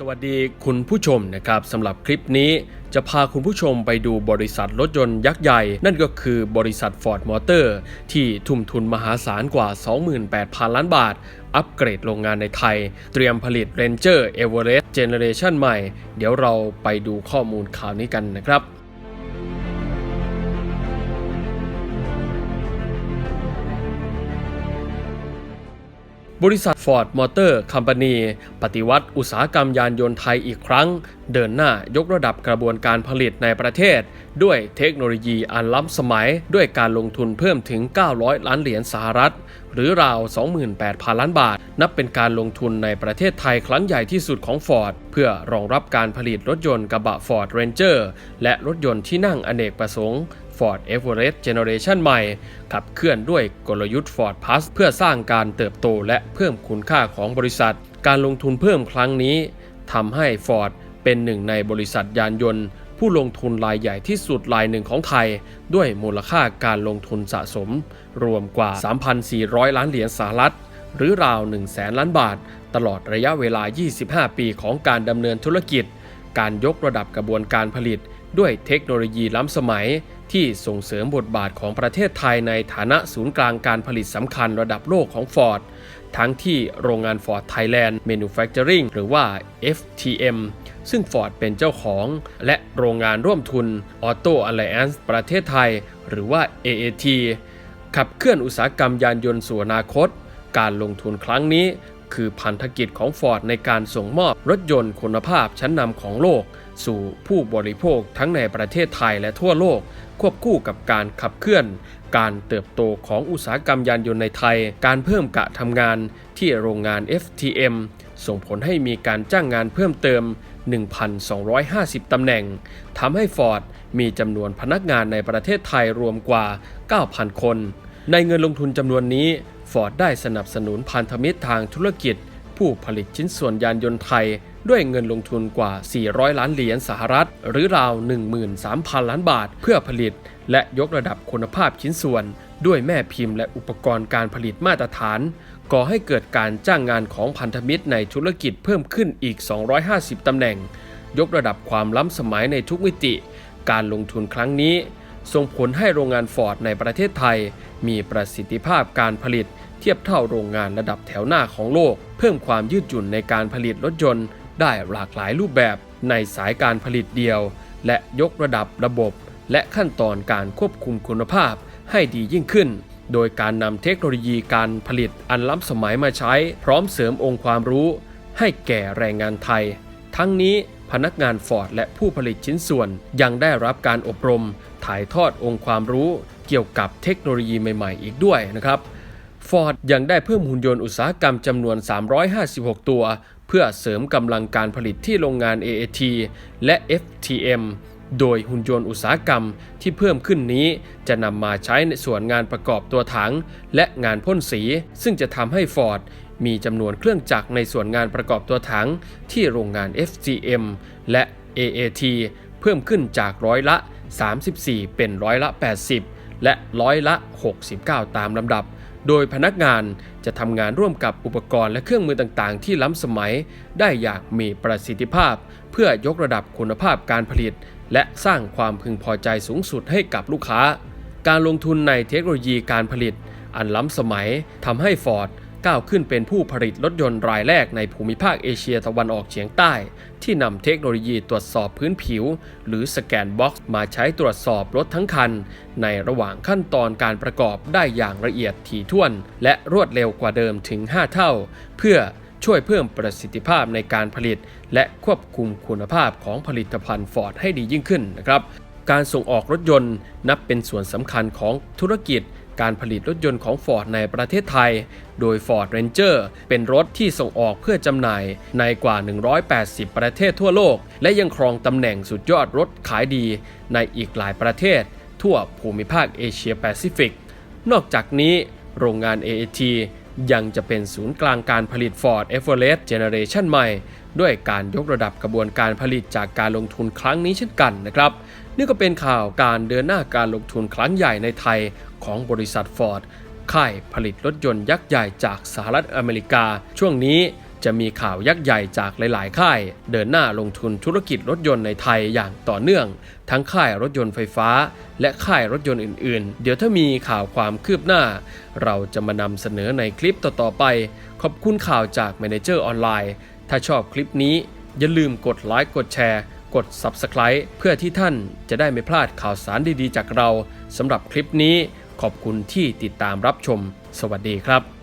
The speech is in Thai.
สวัสดีคุณผู้ชมนะครับสำหรับคลิปนี้จะพาคุณผู้ชมไปดูบริษัทรถยนต์ยักษ์ใหญ่ นั่นก็คือบริษัท Ford Motor ที่ทุ่มทุนมหาศาลกว่า 28,000 ล้านบาท อัปเกรดโรงงานในไทย เตรียมผลิต Ranger Everest Generation ใหม่ เดี๋ยวเราไปดูข้อมูลข่าวนี้กันนะครับ บริษัท Ford Motor Company ปฏิวัติอุตสาหกรรมยานยนต์ไทยอีกครั้ง เดินหน้ายกระดับกระบวนการผลิตในประเทศ ด้วยเทคโนโลยีอันล้ำสมัย ด้วยการลงทุนเพิ่มถึง 900 ล้านเหรียญสหรัฐ หรือราว 28,000 ล้านบาท นับเป็นการลงทุนในประเทศไทยครั้งใหญ่ที่สุดของ Ford เพื่อรองรับการผลิตรถยนต์กระบะ Ford Ranger และรถยนต์ที่นั่งอเนกประสงค์ Ford Everest Generation ใหม่ ขับเคลื่อนด้วยกลยุทธ์ Ford Plus เพื่อสร้างการเติบโตและเพิ่มคุณค่าของบริษัท การลงทุนเพิ่มครั้งนี้ทำให้ Ford เป็นหนึ่งในบริษัทยานยนต์ ผู้ลงทุนรายใหญ่ที่สุดรายหนึ่งของไทย ด้วยมูลค่าการลงทุนสะสม รวมกว่า 3,400 ล้านเหรียญสหรัฐหรือราว 1 0 0 0 0แสนล้านบาท ตลอดระยะเวลา 25 ปีของการดำเนินธุรกิจ การยกระดับกระบวนการผลิต ด้วยเทคโนโลยีล้ำสมัย ที่ส่งเสริมบทบาทของประเทศไทยในฐานะศูนย์กลางการผลิตสำคัญระดับโลกของ Ford ทั้งที่โรงงาน Ford Thailand Manufacturing หรือว่า FTM ซึ่ง Ford เป็นเจ้าของ และโรงงานร่วมทุน Auto Alliance ประเทศไทย หรือว่า AAT ขับเคลื่อนอุตสาหกรรมยานยนต์สู่อนาคต การลงทุนครั้งนี้ คือพันธกิจของ Ford ในการส่งมอบรถยนต์คุณภาพชั้นนำของโลก สู่ผู้บริโภคทั้งในประเทศไทยและทั่วโลก ควบคู่กับการขับเคลื่อน การเติบโตของอุตสาหกรรมยานยนต์ในไทย การเพิ่มกะทำงานที่โรงงาน FTM ส่งผลให้มีการจ้างงานเพิ่มเติม 1,250 ตำแหน่ง ทำให้ Ford มีจำนวนพนักงานในประเทศไทยรวมกว่า 9,000 คน ในเงินลงทุนจำนวนนี้ Ford ได้สนับสนุนพันธมิตรทางธุรกิจ ผู้ผลิตชิ้นส่วนยานยนต์ไทย ด้วยเงินลงทุนกว่า 400 ล้านเหรียญสหรัฐ หรือราว 13,000 ล้านบาท เพื่อผลิต และยกระดับคุณภาพชิ้นส่วน ด้วยแม่พิมพ์และอุปกรณ์การผลิตมาตรฐาน ก่อให้เกิดการจ้างงานของพันธมิตรในธุรกิจเพิ่มขึ้นอีก 250 ตำแหน่ง ยกระดับความล้ำสมัยในทุกมิติ การลงทุนครั้งนี้ ส่งผลให้โรงงานฟอร์ดในประเทศไทย มีประสิทธิภาพการผลิต เทียบเท่าโรงงานระดับแถวหน้าของโลก เพิ่มความยืดหยุ่นในการผลิตรถยนต์ ได้หลากหลายรูปแบบในสายการผลิตเดียว และยกระดับระบบ และขั้นตอนการควบคุมคุณภาพให้ดียิ่งขึ้น โดยการนำเทคโนโลยีการผลิตอันล้ำสมัยมาใช้ พร้อมเสริมองค์ความรู้ ให้แก่แรงงานไทย ทั้งนี้ พนักงานฟอร์ดและผู้ผลิตชิ้นส่วน ยังได้รับการอบรม ถ่ายทอดองค์ความรู้ เกี่ยวกับเทคโนโลยีใหม่ ๆ อีกด้วยนะครับฟอร์ดยังได้เพิ่มหุ่นยนต์อุตสาหกรรมจำนวน 356 ตัว เพื่อเสริมกำลังการผลิตที่โรงงาน AAT และ FTM โดยหุ่นยนต์อุตสาหกรรมที่เพิ่มขึ้นนี้จะนำมาใช้ในส่วนงานประกอบตัวถัง และงานพ่นสี ซึ่งจะทำให้ฟอร์ดมีจำนวนเครื่องจักรในส่วนงานประกอบตัวถัง ที่โรงงาน FGM และ AAT เพิ่มขึ้นจากร้อยละ 34 เป็นร้อยละ 80 และร้อยละ 69 ตามลำดับ โดยพนักงานจะทำงานร่วมกับอุปกรณ์และเครื่องมือต่างๆ ที่ล้ำสมัย ได้อย่างมีประสิทธิภาพ เพื่อยกระดับคุณภาพการผลิต และสร้างความพึงพอใจสูงสุดให้กับลูกค้า การลงทุนในเทคโนโลยีการผลิต อันล้ำสมัยทำให้ฟอร์ด ก้าวขึ้นเป็นผู้ผลิตรถยนต์รายแรกในภูมิภาคเอเชียตะวันออกเฉียงใต้ ที่นำเทคโนโลยีตรวจสอบพื้นผิว หรือสแกนบ็อกซ์มาใช้ตรวจสอบรถทั้งคัน ในระหว่างขั้นตอนการประกอบได้อย่างละเอียดถี่ถ้วน และรวดเร็วกว่าเดิมถึง 5 เท่า เพื่อช่วยเพิ่มประสิทธิภาพในการผลิต และควบคุมคุณภาพของผลิตภัณฑ์ฟอร์ดให้ดียิ่งขึ้นนะครับการส่งออกรถยนต์นับเป็นส่วนสำคัญของธุรกิจ การผลิตรถยนต์ของ Ford ในประเทศไทย โดย Ford Ranger เป็นรถที่ส่งออกเพื่อจำหน่ายในกว่า 180 ประเทศทั่วโลก และยังครองตำแหน่งสุดยอดรถขายดีในอีกหลายประเทศ ทั่วภูมิภาคเอเชียแปซิฟิก นอกจากนี้โรงงาน AAT ยังจะเป็นศูนย์กลางการผลิต Ford Everest Generation ใหม่ ด้วยการยกระดับกระบวนการผลิตจากการลงทุนครั้งนี้เช่นกันนะครับ นี่ก็เป็นข่าวการเดินหน้าการลงทุนครั้งใหญ่ในไทยของบริษัท Ford ค่ายผลิตรถยนต์ยักษ์ใหญ่จากสหรัฐอเมริกา ช่วงนี้จะมีข่าวยักษ์ใหญ่จากหลาย ๆ ค่าย เดินหน้าลงทุนธุรกิจรถยนต์ในไทยอย่างต่อเนื่อง ทั้งค่ายรถยนต์ไฟฟ้า และค่ายรถยนต์อื่น ๆ เดี๋ยวถ้ามีข่าวความคืบหน้า เราจะมานำเสนอในคลิปต่อ ๆ ไป ขอบคุณข่าวจาก Manager ออนไลน์ ถ้าชอบคลิปนี้อย่าลืมกดไลค์กดแชร์ กด Subscribe เพื่อที่ท่านจะได้ไม่พลาดข่าวสารดีๆ จากเราสำหรับคลิปนี้ขอบคุณที่ติดตามรับชม สวัสดีครับ